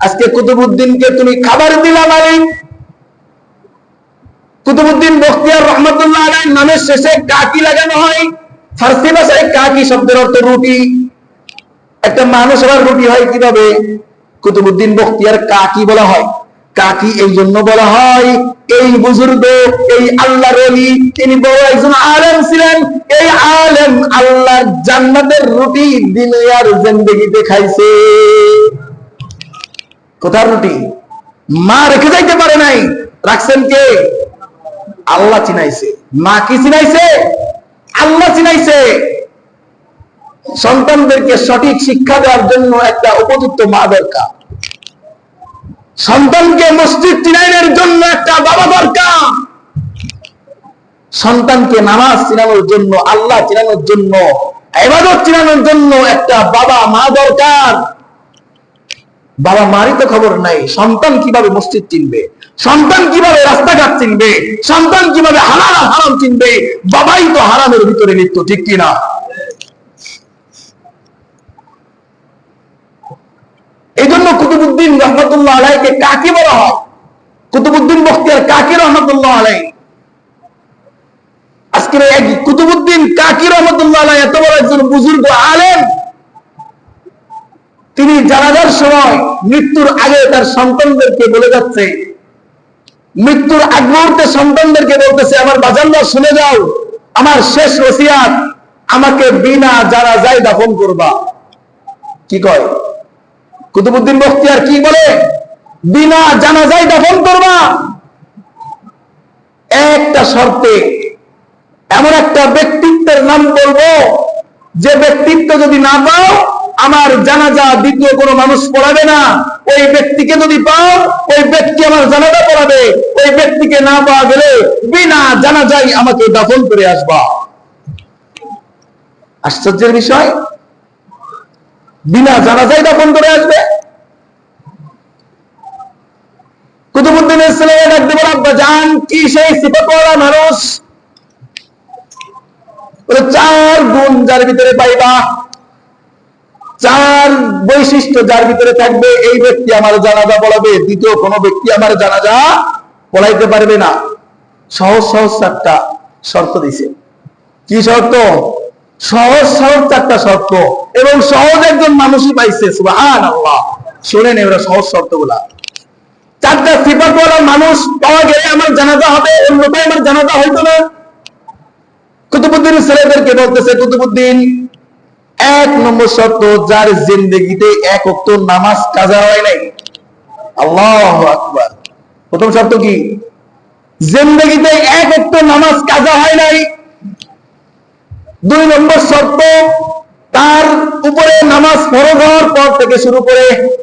আজকে কুতুবুদ্দিনকে তুমি খাবার দিলা মালিক কুতুবুদ্দিন বখতিয়ার রহমতুল্লাহ আলাই নামের শেষে কাকি লাগানো হয়। ফার্সি ভাষায় কাকি শব্দের অর্থ রুটি। একটা মানুষ আবার রুটি হয় কীভাবে? কুতুবুদ্দিন বখতিয়ার কাকি বলা হয়। কাকি এই জন্য বলা হয়, এই বুজুর্গ, এই আল্লাহ রলি তিনি বড় একজন আলেম ছিলেন। এই আলেম আল্লাহর জান্নাতের রুটি দুনিয়ার জিন্দগিতে খাইছে। কোথার রুটি? মা রেখে যাইতে পারে নাই। রাখছেন কে? আল্লাহ চিনাইছে। মা কি চিনাইছে? আল্লাহ চিনাইছে। সন্তানদেরকে সঠিক শিক্ষা দেওয়ার জন্য একটা উপযুক্ত মা দরকার। সন্তানকে মসজিদ চিনাইনের জন্য একটা বাবা দরকার। সন্তানকে নামাজ চিনানোর জন্য, আল্লাহ চিনানোর জন্য এবাদত চিনানোর জন্য একটা বাবা মা দরকার। বাবা মারই তো খবর নাই। সন্তান কীভাবে মসজিদ চিনবে? সন্তান কীভাবে রাস্তাঘাট চিনবে? সন্তান কীভাবে আর হারাম চিনবে? বাবাই তো হারামের ভিতরে লিপ্ত, ঠিক কিনা? এই জন্য কুতুবুদ্দিন রহমতুল্লাহ আলাইকে কাকে বলা হয়? কুতুবুদ্দিন বখতিয়ার কাকি রহমতুল্লাহ আলাই? আজকের কুতুবুদ্দিন কাকি রহমতুল্লাহ আলাই? এত বড় একজন বুজুর্গ আলেম। তিনি জানাজার সময় মৃত্যুর আগে তার সন্তানদেরকে বলে যাচ্ছে, মৃত্যুর আগ মুহূর্তে সন্তানদেরকে বলতেছে, আমার বাজানরা শুনে যাও, আমার শেষ ওসিয়াত আমাকে বিনা যায় দাফন করবা। কি কয়? কুতুবুদ্দিন বখতিয়ার কি বলে? বিনা জানা জানাজায় দাফন করবা। একটা শর্তে এমন একটা ব্যক্তিত্বের নাম বলব, যে ব্যক্তিত্ব যদি না পাও আমার জানাজা দ্বিতীয় কোনো মানুষ পড়াবে না। ওই ব্যক্তিকে যদি পাও, ওই ব্যক্তি আমার জানাজা পড়াবে। ওই ব্যক্তিকে না পাওয়া গেলে বিনা জানাজাই আমাকে দাফন করে আসবা। আশ্চর্যের বিষয়, বিনা জানাজাই দাফন করে আসবে? কুতুবুদ্দিন ইসলামের ডাক দেবেন আব্বা জান, কি সেই সিফাতওয়ালা মানুষ? চার গুণ যার ভিতরে পাইবা। চার বৈশিষ্ট্য যার ভিতরে থাকবে, এই ব্যক্তি আমার জানাজা পড়াবে, দ্বিতীয় কোন ব্যক্তি আমার জানাজা পড়াইতে পারবে না। সহজ সহজ চারটা শর্ত দিছে। কি শর্ত? সহজ সহজ চারটা শর্ত। এবং সহজ একজন মানুষই পাইছে সুবাহান আল্লাহ শোনেন এবার সহজ শর্তগুলা। চারটা সিফাত বলার মানুষ পাওয়া গেলে আমার জানাজা হবে, অন্যথায় আমার জানাজা হইতো না। কুতুবুদ্দিন ছেলেদেরকে বলতেছে, কুতুবুদ্দিন এক নম্বর শর্ত, যার জিন্দগিতে এক অক্ত নামাজ কাজা হয় নাই। আল্লাহ আকবার। প্রথম শর্ত কি? জিন্দগিতে এক অক্ত নামাজ কাজা হয় নাই। দুই নম্বর শর্ত, তার উপরে নামাজ ফরজ হওয়ার পর থেকে শুরু করে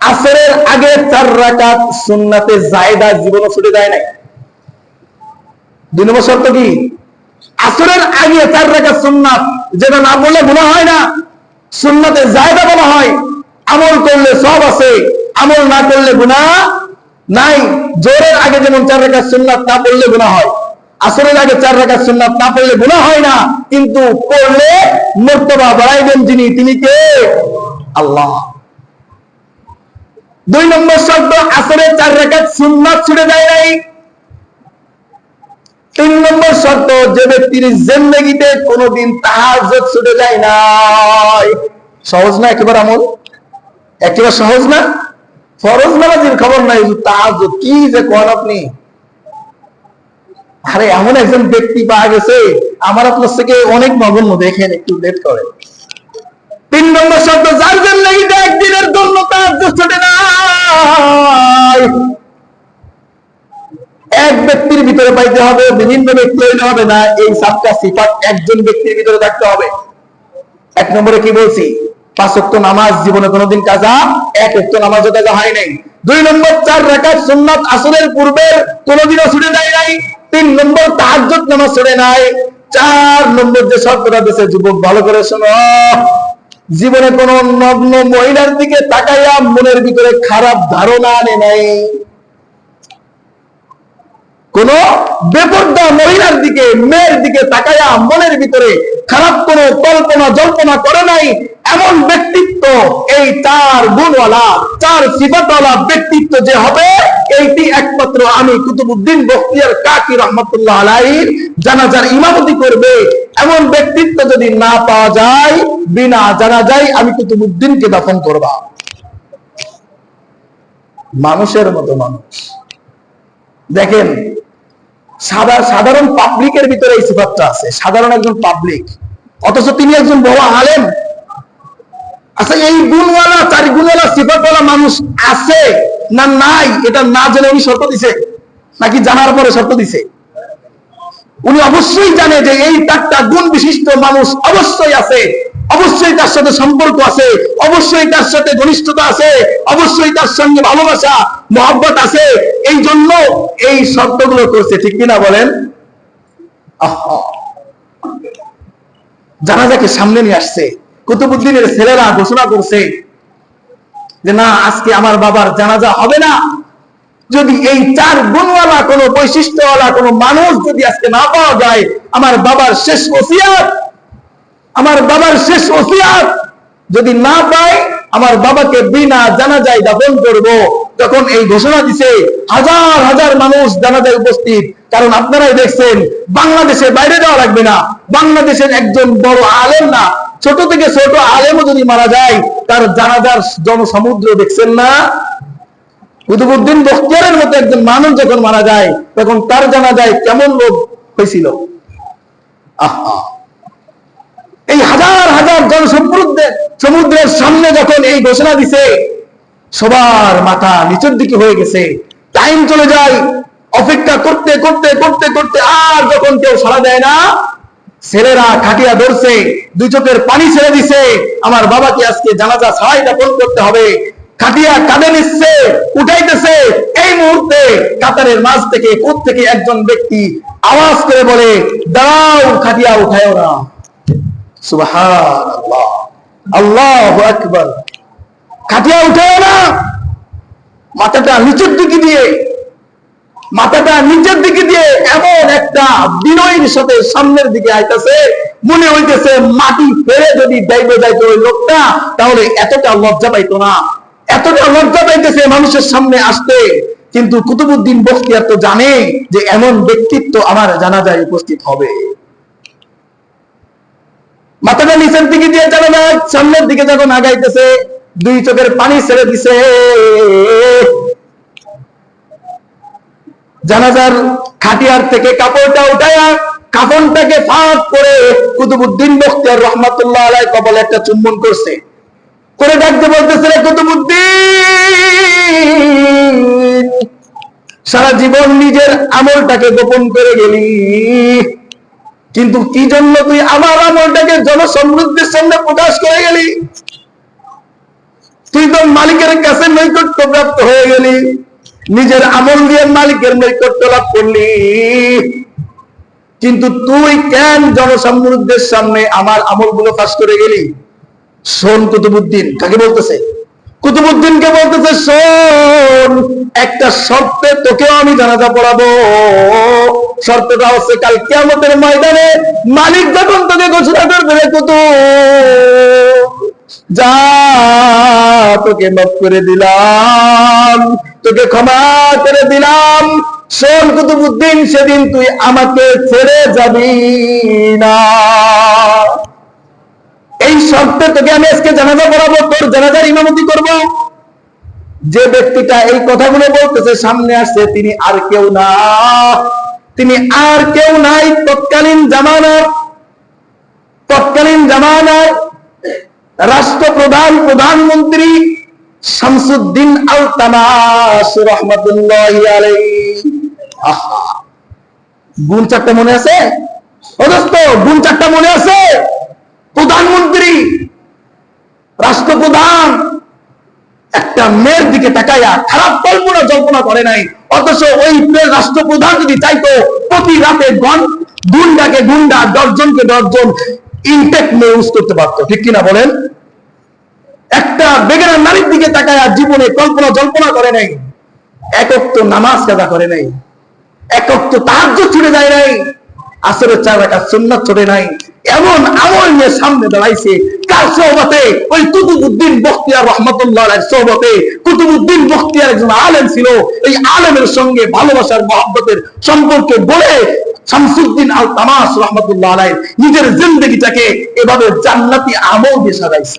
আসরের আগে চার রাকাত সুন্নাতে জায়দা জীবনও ছুটে যায় নাই। দুই নম্বর শর্ত কি? আসরের আগে চার রাকাত সুন্নাত। যেটা না বললে গুণা হয় না। সুন্নাতে জায়দা বলা হয়। আমল করলে সব আছে, আমল না করলে গুণা নাই। জোরের আগে যেমন চার রাকাত সুন্নাত না পড়লে গুণা হয়, আসরের আগে চার রাকাত সুন্নাত না পড়লে গুণা হয় না, কিন্তু পড়লে মর্তবা বাড়াইবেন যিনি, তিনি কে? আল্লাহ। দুই নম্বর শব্দ আসরের চার রেখাত সুন্নাত ছুটে যায় নাই। তিন নম্বর শর্ত, যে ব্যক্তির জিন্দগিতে কোনোদিন তাহাজ্জুদ ছুটে যায় নাই। সহজ না একেবারে আমল? একেবারে সহজ না? ফরজ নামাজের খবর নাই তাহাজ্জুদ কি যে কোন আপনি? আরে, এমন একজন ব্যক্তি পাওয়া গেছে, আমার আপনার থেকে অনেক নগণ্য, দেখেন একটু লেট করেন। তিন নম্বর শব্দ যার জন্য একদিনের জন্য তার ছোটে নাই। এক ব্যক্তির ভিতরে পাইতে হবে, বিভিন্ন ব্যক্তি হইলে হবে না, এই সাতটা সিফাত একজন ব্যক্তির ভিতরে থাকতে হবে। এক নম্বরে কি বলছি? পাঁচ ওয়াক্ত নামাজ, জীবনে কোনোদিন কাজা, এক ওয়াক্ত নামাজও কাজা হয় নাই। দুই নম্বর, চার রাকাত সুন্নাত আসরের পূর্বের কোনোদিনও ছুটে যায় নাই। তিন নম্বর, তাহাজ্জুদ নামাজ ছুটে নাই। চার নম্বর যে শর্তটা দিয়েছে যুবক ভালো করে শোনো। জীবনে কোন নগ্ন মহিলার দিকে তাকাইয়া মনের ভিতরে খারাপ ধারণা আনে নাই। কোন বেপর্দা মহিলার দিকে, মেয়ের দিকে তাকায়া মনের ভিতরে খারাপ কোন কল্পনা, জল্পনা করে নাই, এমন ব্যক্তিত্ব এই চার গুণওয়ালা, চার সিফাতওয়ালা ব্যক্তিত্ব যে হবে, এইটি একমাত্র আমি কুতুবুদ্দিন বখতিয়ার কাকি রহমতুল্লাহ আলাইহির জানাজার ইমামতি করবে, এমন ব্যক্তিত্ব যদি না পাওয়া যায়, বিনা জানা যায় আমি কুতুবুদ্দিনকে দাফন করবা। মানুষের মতো মানুষ। দেখেন সাধারণ পাবলিকের ভিতরে এই সিফাতটা আছে। সাধারণ একজন পাবলিক অথচ তিনি একজন বড় আলেম। আচ্ছা এই গুণওয়ালা চারি গুণওয়ালা সিফাতওয়ালা মানুষ আছে না নাই, এটা না জেনে উনি শর্ত দিছে? নাকি জানার পরে শর্ত দিছে? উনি অবশ্যই জানে যে এই চারটা গুণ বিশিষ্ট মানুষ অবশ্যই আছে। অবশ্যই তার সাথে সম্পর্ক আছে, অবশ্যই তার সাথে ঘনিষ্ঠতা আছে, অবশ্যই তার সঙ্গে ভালোবাসা, মহব্বত আছে, এই জন্য এই শর্তগুলো করছে, ঠিক কিনা বলেন? আহা। জানাজাকে সামনে নিয়ে আসছে। কুতুবুদ্দিনের ছেলেরা ঘোষণা করছে যে, না, আজকে আমার বাবার জানাজা হবে না। যদি এই চার গুণওয়ালা কোনো বৈশিষ্ট্যওয়ালা কোনো মানুষ যদি আজকে না পাওয়া যায়, আমার বাবার শেষ ওসিয়াত আমার বাবার শেষ ওসিয়াত যদি না পাই, আমার বাবাকে বিনা জানাজায় দাফন করব। তখন এই ঘোষণা দিছে, হাজার হাজার মানুষ জানাজায় উপস্থিত। কারণ আপনারাই দেখছেন, বাংলাদেশে বাইরে যাওয়া লাগবে না। বাংলাদেশের একজন বড় আলেম না। ছোট থেকে ছোট আলেমও যদি মারা যায়, তার জানাজার জনসমুদ্র দেখছেন না? কুতুবুদ্দিন বখতিয়ারের মতো একজন মানুষ যখন মারা যায়, তখন তার জানা যায় কেমন লোক হয়েছিল? আহা! এই হাজার হাজার জন সমুদ্রের সমুদ্রের সামনে যখন এই ঘোষণা দিছে, সবার মাথা নিচের দিকে হয়ে গেছে। টাইম চলে যায়, অপেক্ষা করতে করতে করতে করতে আর যখন কেউ সাড়া দেয় না, ছেলেরা খাটিয়া ধরছে, দুই চোখের পানি ছেড়ে দিছে, আমার বাবাকে আজকে জানাজা ছাড়াই দাপন করতে হবে। খাটিয়া কাঁদে নিচ্ছে, উঠাইতেছে, এই মুহূর্তে কাতারের মাঝ থেকে কোথ থেকে একজন ব্যক্তি আওয়াজ করে বলে, দাঁড়াও, খাটিয়া উঠায়ও না। সামনের দিকে আইতাছে, মনে হইতেছে মাটি ফেলে যদি যাইবে যাইতো ওই লোকটা, তাহলে এতটা লজ্জা পাইতো না। এতটা লজ্জা পাইতেছে মানুষের সামনে আসতে। কিন্তু কুতুবুদ্দিন বখতিয়ার তো জানে যে এমন ব্যক্তিত্ব আমার জানাজায় উপস্থিত হবে। মাথাটা নিচের দিকে দিয়ে জানা যায় সামনের দিকে যখন আগাইতেছে দুই চোখের পানি ছেড়ে দিছে। জানাজার খাটিয়ার থেকে কাপড়টা উঠায়া কাফনটাকে ফাঁক করে কুতুবুদ্দিন বখতিয়ার রহমাতুল্লাহ আলাই কবলে একটা চুম্বন করছে। করে ডাকতে বলতেছে, রে কুতুবুদ্দিন, সারা জীবন নিজের আমলটাকে গোপন করে গেলি। কিন্তু কি জন্য তুই আমার আমলটাকে জনসমৃদ্ধির সামনে প্রকাশ করে গেলি? তুই তো মালিকের কাছে নৈকট্য প্রাপ্ত হয়ে গেলি। নিজের আমল দিয়ে মালিকের নৈকট্য লাভ করলি। কিন্তু তুই কেন জনসমৃদ্ধির সামনে আমার আমলগুলো ফাঁস করে গেলি? শোন কুতুবুদ্দিন, কাকে বলতেছে? কুতুবুদ্দিনকে বলতেছে, শোন, একটা শর্তে তোকেও আমি জানাজা পড়াবো। শর্তটা হচ্ছে, কাল কিয়ামতের ময়দানে মালিক যখন তোকে ঘোষণা করবে রে কুতুব, যা তোকে মাফ করে দিলাম, তোকে ক্ষমা করে দিলাম। শোন কুতুবুদ্দিন, সেদিন তুই আমাকে ছেড়ে যাবি না। এই শর্তে তোকে আমি আজকে জানাজা পড়াবো, তোর জানাজার ইমামতি করব। যে ব্যক্তিটা এই কথাগুলো বলতেছে, সামনে আসছে, তিনি আর কেউ না। তিনি আর কেউ নাই, তৎকালীন জামানার তৎকালীন জামানার রাষ্ট্রপ্রধান, প্রধানমন্ত্রী শামসুদ্দিন আল তামাস রহমতুল্লাহ গুণ চারটা মনে আছে? গুণ চারটা মনে আছে? প্রধানমন্ত্রী, রাষ্ট্রপ্রধান, একটা মেয়ের দিকে তাকাইয়া খারাপ কল্পনা, জল্পনা করে নাই। অথচ ওই রাষ্ট্রপ্রধান যদি চাইতো, প্রতি রাতে গন গুন্ডাকে গুন্ডা, দশজনকে দশজন ইনটেক ইউজ করতে পারতো। ঠিক কিনা বলেন? একটা বেগেরা নারীর দিকে তাকাইয়া জীবনে কল্পনা, জল্পনা করে নাই। একক তো নামাজ কাজা করে নাই। একক তো তাহাজ্য ছুটে যায় নাই। আসরের চার রাখা সুন্নাত ছুটে নাই। এমন আমল নিয়ে সামনে দাঁড়াইছে। কার সহবতে? ওই কুতুবুদ্দিন বখতিয়ার রহমতুল্লাহ সহবতে। কুতুবুদ্দিন বখতিয়ার একজন আলেম ছিল। এই আলেমের সঙ্গে ভালোবাসার মহব্বতের সম্পর্কে বলে শামসুদ্দিন আল তামাস রহমতুল্লাহ আলাই নিজের জিন্দগিটাকে এভাবে জান্নাতি আমল দিয়ে সাজাইছে।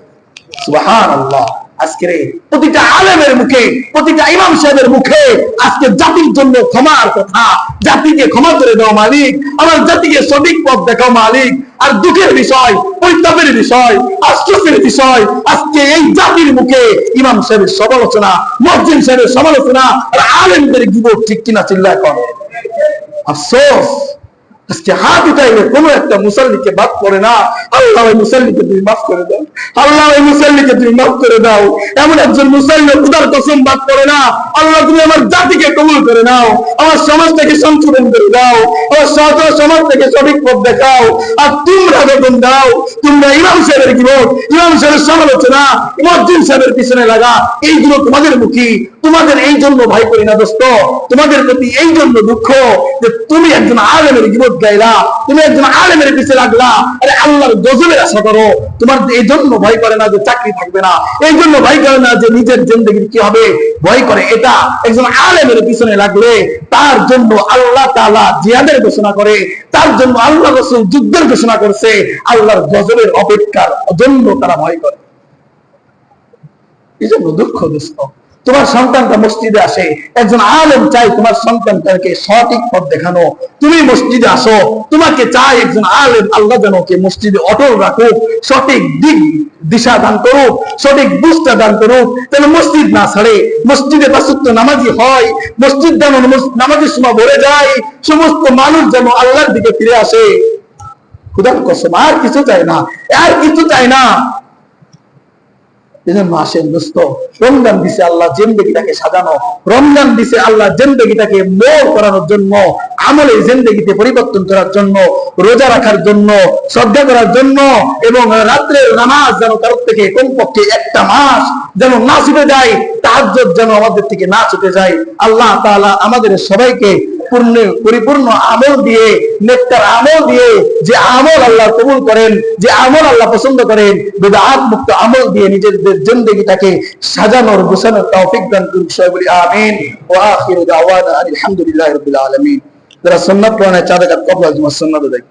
সুবহান আল্লাহ আজকের এই প্রতিটা আলেমের মুখে, প্রতিটা ইমাম সাহেবের মুখে আজকে জাতির জন্য ক্ষমার কথা, জাতিকে ক্ষমা করে দাও মালিক, আমার জাতিকে সঠিক পথ দেখাও মালিক। আর দুঃখের বিষয়, পরিতাপের বিষয়, আশ্চর্যের বিষয়, আজকে এই জাতির মুখে ইমাম সাহেবের সমালোচনা, মসজিদ সাহেবের সমালোচনা, আর আলেমদের গিবত ঠিক কিনা চিল্লা এখন আফসোস। আজকে কোনো একটা মুসল্লিকে বাদ না। আল্লাহ ওই মুসল্লিকে তুমি মাফ করে দাও। আল্লাহ ওই মুসল্লিকে তুমি মাফ করে দাও। এমন একজন মুসল্লি কসম বাদ না। আল্লাহ তুমি আমার জাতিকে কবুল করে নাও। আমার সংশোধন করে দাও। আমার সমাজ থেকে সঠিক পথ দেখাও। আর তোমরা বেতন দাও। তোমরা ইমাম সাহেবের গিবত ইমাম সাহেবের সমালোচনা মসজিদ সাহেবের পিছনে লাগা, এইগুলো তোমাদের মুখী। তোমাদের এই জন্য ভাই করি না দোস্ত, তোমাদের প্রতি এই জন্য দুঃখ যে তুমি একজন আলেমের গিবত গাইলা তুমি একজন আলেমের লাগলা, আরে আল্লাহর গজবের আশা করো। তোমার এই জন্য ভয় করে না যে চাকরি থাকবে না। এই জন্য ভয় করে না যে নিজের জিন্দগির কি হবে। ভয় করে এটা। একজন আলেমের পিছনে লাগলে তার জন্য আল্লাহ তাআলা জিহাদের ঘোষণা করে, তার জন্য আল্লাহ রসুল যুদ্ধের ঘোষণা করছে, আল্লাহর গজবের অপেক্ষার জন্য তারা ভয় করে। এই জন্য দুঃখ দুঃখ। তোমার সন্তানটা মসজিদে আসে, একজন আলেম চাই তোমার সন্তানটাকে সঠিক পথ দেখানো। তুমি মসজিদে আসো, তোমাকে চাই একজন আলেম, আল্লাহ যেন কে মসজিদে অটল রাখুক, সঠিক দিক, দিশা দান করুক, সঠিক বুঝটা দান করুক। যেন মসজিদ না ছাড়ে, মসজিদে পাঁচত্ব নামাজি হয়, মসজিদ যেমন মস- নামাজের সময় ভরে যায়, সমস্ত মানুষ যেন আল্লাহর দিকে ফিরে আসে। খুদার কসম, আর কিছু চাই না, আর কিছু চাই না। এজন্য আসেন দোস্ত, রমজান দিছে আল্লাহ জিন্দগিটাকে সাজানো, রমজান দিছে আল্লাহ জিন্দগিটাকে মোড় করানোর জন্য, আমলে জিন্দগিতে পরিবর্তন করার জন্য, রোজা রাখার জন্য, শ্রদ্ধা করার জন্য, এবং রাত্রের নামাজ যেন কারোর থেকে কমপক্ষে একটা মাস যেন না ছুটে যায়, তাহাজ্জুদ যেন আমাদের থেকে না ছুটে যায়, আল্লাহ তাআলা আমাদের সবাইকে পূর্ণ পরিপূর্ণ আমল দিয়ে, নেককার আমল দিয়ে যে আমল আল্লাহ কবুল করেন, যে আমল আল্লাহ পছন্দ করেন বেদাত মুক্ত আমল দিয়ে নিজেদের জিন্দগিটাকে সাজানোর, গোছানোর তৌফিক দান করুন সবাই আমিন। ওয়া আখিরু দাওয়ানা আলহামদুলিল্লাহি রাব্বিল আলামিন। যারা সুন্নাত পড়ায় চাঁদা কাট কবলা সুন্নাত দেয়